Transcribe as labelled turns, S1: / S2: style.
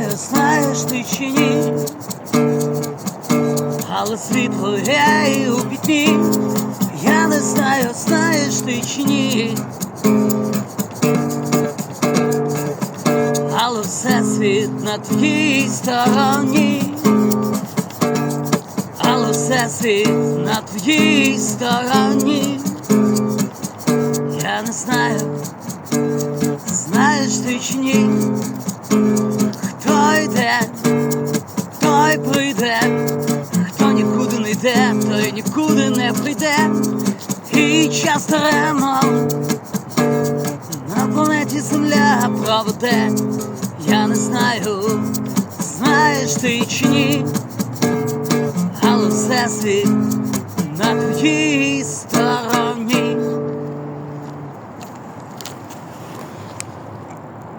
S1: знаєш ти чи ні, але світло є і у пітьмі, я не знаю, знаєш ти чи ні. Але все світ на твоїй стороні, але все світ на твоїй стороні. Я не знаю, знаєш ти чи йде, хто нікуди не йде, той нікуди не прийде. І час даремо на планеті земля правде, я не знаю, знаєш ти чи ні, але все світ на твоїй стороні.